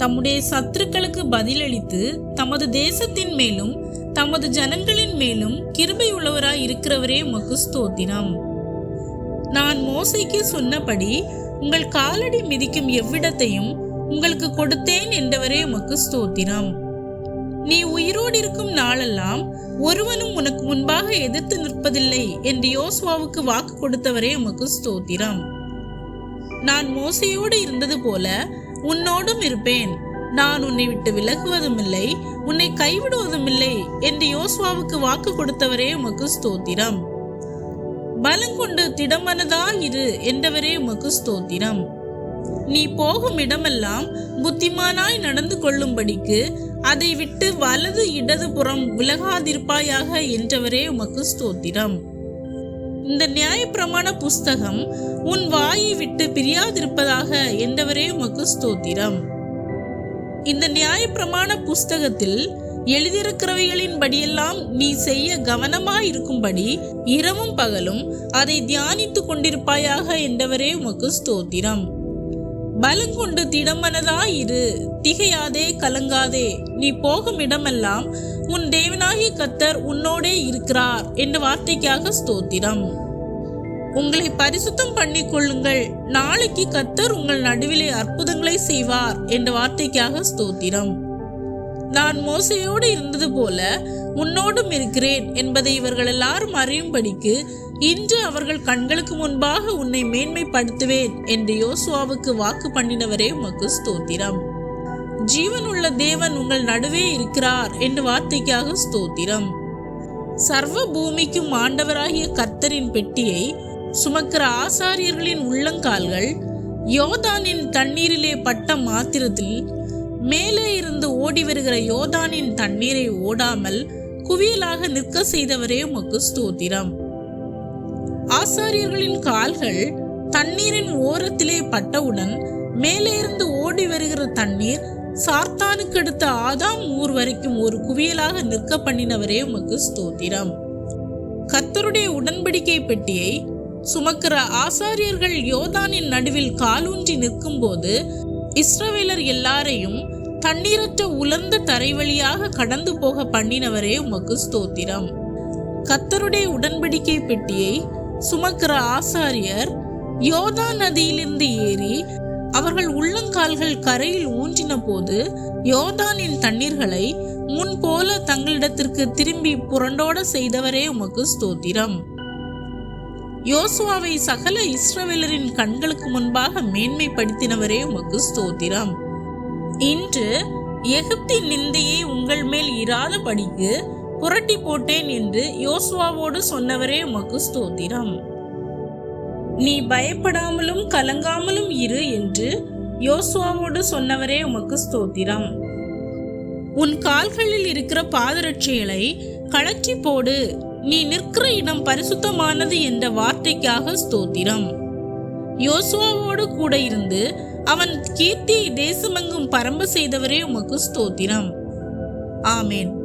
தம்முடைய சத்துருக்களுக்கு பதிலளித்து தமது தேசத்தின் மேலும் தமது ஜனங்களின் மேலும் கிருபை உள்ளவராய் இருக்கிறவரே உமக்கு ஸ்தோத்திரம். நான் மோசைக்கு சொன்னபடி உங்கள் காலடி மிதிக்கும் எவ்விடத்தையும் உங்களுக்கு கொடுத்தேன் என்றவரே உமக்கு ஸ்தோத்திரம். நீ உயிரோடு இருக்கும் நாளெல்லாம் ஒருவனும் உனக்கு முன்பாக எதிர்த்து நிற்பதில்லை என்று யோசுவாவுக்கு வாக்கு கொடுத்தவரே உமக்கு ஸ்தோத்திரம். நான் மோசையோடு இருந்தது போல உன்னோடும் இருப்பேன். நான் உன்னை விட்டு விலகுவதும் இல்லை உன்னை கைவிடுவதும் இல்லை என்று யோசுவாவுக்கு வாக்கு கொடுத்தவரே உமக்கு ஸ்தோத்திரம். பலங்கொண்டு திடமனதா இரு என்றவரே உமக்கு ஸ்தோத்திரம். நீ போகும் இடமெல்லாம் புத்திமானாய் நடந்து கொள்ளும்படிக்கு அதை விட்டு வலது இடது புறம் விலகாதிருப்பாயாக என்றவரே உமக்கு ஸ்தோத்திரம். இந்த நியாயப்பிரமாண புஸ்தகம் உன் வாயை விட்டு பிரியாதிருப்பதாக என்றவரே உமக்கு ஸ்தோத்திரம். இந்த நியாயப்பிரமாண புஸ்தகத்தில் எழுதியிருக்கிறவைகளின் படியெல்லாம் நீ செய்ய கவனமாயிருக்கும்படி இரவும் பகலும் அதை தியானித்துக் கொண்டிருப்பாயாக என்றவரே உமக்கு ஸ்தோத்திரம். பலங்கொண்டு திடமனதாயிரு. திகையாதே கலங்காதே நீ போகும் இடமெல்லாம் உன் தேவனாகிய கத்தர் உன்னோடே இருக்கிறார் என்ற வார்த்தைக்காக ஸ்தோத்திரம். உங்களை பரிசுத்தம் பண்ணி கொள்ளுங்கள் நாளைக்கு கத்தர் உங்கள் நடுவிலே அற்புதங்களை செய்வார் என்ற வார்த்தைக்காக ஸ்தோத்திரம். நான் மோசையோடு இருந்தது போல உன்னோடும் இருக்கிறேன் என்பதை இவர்கள் எல்லாரும் அறியும்படிக்கு இன்று அவர்கள் கண்களுக்கு முன்பாக உன்னை மேன்மைப்படுத்துவேன் என்று யோசுவாவுக்கு வாக்கு பண்ணினவரே உமக்கு ஸ்தோத்திரம். ஜீவனுள்ள தேவன் உங்கள் நடுவே இருக்கிறார் என்ற வார்த்தைக்காக ஸ்தோத்திரம். சர்வ பூமிக்கும் ஆண்டவராகிய கர்த்தரின் பெட்டியை சுமக்கிற ஆசாரியர்களின் உள்ளங்கால்கள் யோதானின் தண்ணீரிலே பட்ட மாத்திரத்தில் மேலே இருந்து ஓடி வருகிற யோதானின் தண்ணீரை ஓடாமல் குவியலாக நிற்க செய்தவரே உமக்கு ஸ்தோத்திரம். ஆசாரியர்களின் கால்கள் தண்ணீரின் ஓரத்திலே பட்டவுடன் மேலே இருந்து ஓடி வருகிற தண்ணீர் சாத்தானுக்கு அடுத்த ஆதாம் ஊர் வரைக்கும் ஒரு குவியலாக நிற்க பண்ணினவரே உமக்கு ஸ்தோத்திரம். கத்தருடைய உடன்படிக்கை பெட்டியை சுமக்கிற ஆசாரியர்கள் யோதானின் நடுவில் காலூன்றி நிற்கும் போது இஸ்ரவேலர் எல்லாரையும் தண்ணீரற்ற உலர்ந்த தரை வழியாக கடந்து போக பண்ணினவரே உமக்கு ஸ்தோத்திரம். கத்தருடைய உடன்படிக்கை பெட்டியை சுமக்கிற ஆசாரியர் யோதா நதியிலிருந்து ஏறி அவர்கள் உள்ளங்கால்கள் கரையில் ஊன்றின போது யோதானின் தண்ணீர்களை முன் போல தங்களிடத்திற்கு திரும்பி புரண்டோட செய்தவரே உமக்கு ஸ்தோத்திரம். யோசுவாவை சகல இஸ்ரவேலரின் கண்களுக்கு முன்பாக மேன்மைப்படுத்தினவரே உமக்கு ஸ்தோத்திரம். இன்று எகிப்தின் நிந்தையை உங்கள் மேல் இராதபடிக்கு புரட்டி போட்டேன் என்று யோசுவாவோடு சொன்னவரே உமக்கு ஸ்தோத்திரம். நீ பயப்படாமலும் கலங்காமலும் இரு என்று யோசுவாவோடு சொன்னவரே உமக்கு ஸ்தோத்திரம். உன் கால்களில் இருக்கிற பாதரட்சைகளை கழற்றி போடு. நீ நிற்கிற இடம் பரிசுத்தமானது என்ற வார்த்தைக்காக ஸ்தோத்திரம். யோசுவாவோடு கூட இருந்து அவன் கீர்த்தியை தேசமெங்கும் பரம்ப செய்தவரே உமக்கு ஸ்தோத்திரம். ஆமேன்.